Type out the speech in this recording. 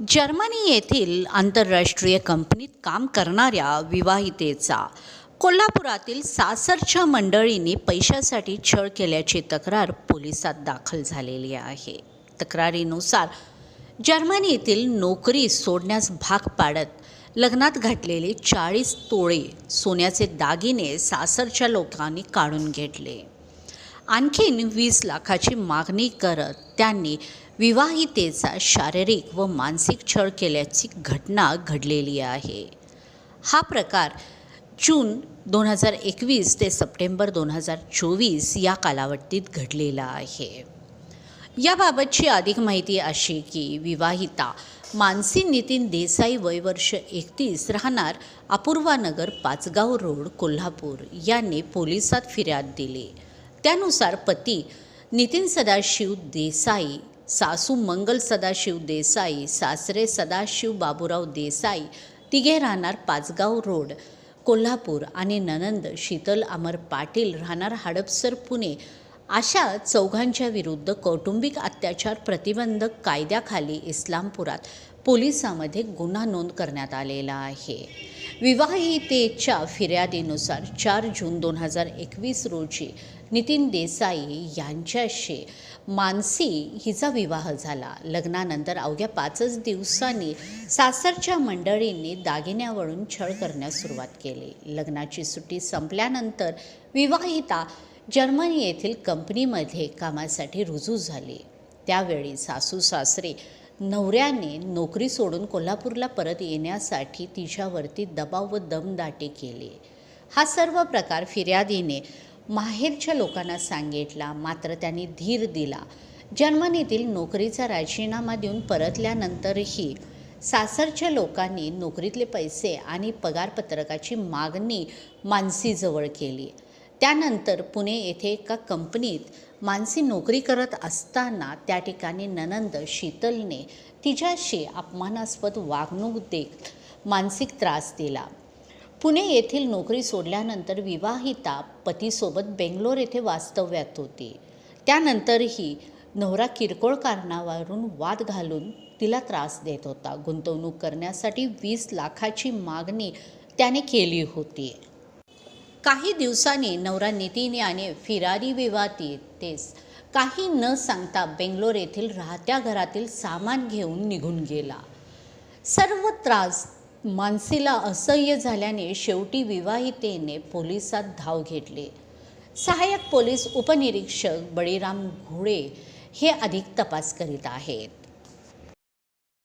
Germany येथील आंतरराष्ट्रीय कंपनीत काम करणाऱ्या विवाहितेचा कोल्हापुरातील सासरच्या मंडळींनी पैशासाठी छळ केल्याची तक्रार पोलिसात दाखल झालेली आहे. तक्रारीनुसार जर्मनीतील नोकरी सोडण्यास भाग पाडत लग्नात घातलेले चाळीस तोळे सोन्याचे दागिने सासरच्या लोकांनी काढून घेतले. आणखीन वीस लाखाची मागणी करत त्यांनी विवाहितेचा शारीरिक व मानसिक छळ केल्याची घटना घडलेली आहे. हा प्रकार जून दोन हजार एकवीस ते सप्टेंबर दोन हजार चोवीस या कालावधीत घडलेला आहे. याबाबतची अधिक माहिती अशी की विवाहिता मानसी नितीन देसाई वयवर्ष एकतीस राहणार अपूर्वानगर पाचगाव रोड कोल्हापूर. यांनी पोलिसात फिर्याद दिली. त्यानुसार पती नितीन सदाशिव देसाई सासू मंगल सदाशिव देसाई सासरे सदाशिव बाबूराव देसाई तिघे राहणार पाचगाव रोड कोल्हापूर आणि ननंद शीतल अमर पाटील राहणार हडपसर पुणे. अशा चौघांच्या विरुद्ध कौटुंबिक अत्याचार प्रतिबंधक कायद्याखाली इस्लामपुरात पोलिसामध्ये गुन्हा नोंद करण्यात आलेला आहे. विवाहितेच्या फिर्यादीनुसार चार जून दोन हजार एकवीस रोजी नितीन देसाई यांच्याशी मानसी हिचा विवाह झाला. लग्नानंतर अवघ्या पाचच दिवसांनी सासरच्या मंडळींनी दागिन्यावरून छळ करण्यास सुरुवात केली. लग्नाची सुट्टी संपल्यानंतर विवाहिता जर्मनी येथील कंपनीमध्ये कामासाठी रुजू झाली. त्यावेळी सासू सासरे नवऱ्याने नोकरी सोडून कोल्हापूरला परत येण्यासाठी तिच्यावरती दबाव व दमदाटी केली. हा सर्व प्रकार फिर्यादीने माहेरच्या लोकांना सांगितला मात्र त्यांनी धीर दिला. जर्मनीतील नोकरीचा राजीनामा देऊन परतल्यानंतरही सासरच्या लोकांनी नोकरीतले पैसे आणि पगारपत्रकाची मागणी मानसीजवळ केली. त्यानंतर पुणे येथे एका कंपनीत मानसी नोकरी करत असताना त्या ठिकाणी ननंद शीतलने तिच्याशी अपमानास्पद वागणूक देत मानसिक त्रास दिला. पुणे येथील नोकरी सोडल्यानंतर विवाहिता पतीसोबत बेंगलोर येथे वास्तव्यात होती. त्यानंतरही नवरा किरकोळ कारणावरून वाद घालून तिला त्रास देत होता. गुंतवणूक करण्यासाठी वीस लाखाची मागणी त्याने केली होती. काही दिवसांनी नवरा नितीन याने फिरारी विवाती तेच काही न सांगता बेंगलोर येथील राहत्या घरातील सामान घेऊन निघून गेला. सर्व त्रास मानसीला असह्य झाल्याने शेवटी विवाहितेने पोलिसात धाव घेतली. सहाय्यक पोलीस उपनिरीक्षक बळीराम घोडे हे अधिक तपास करीत आहेत.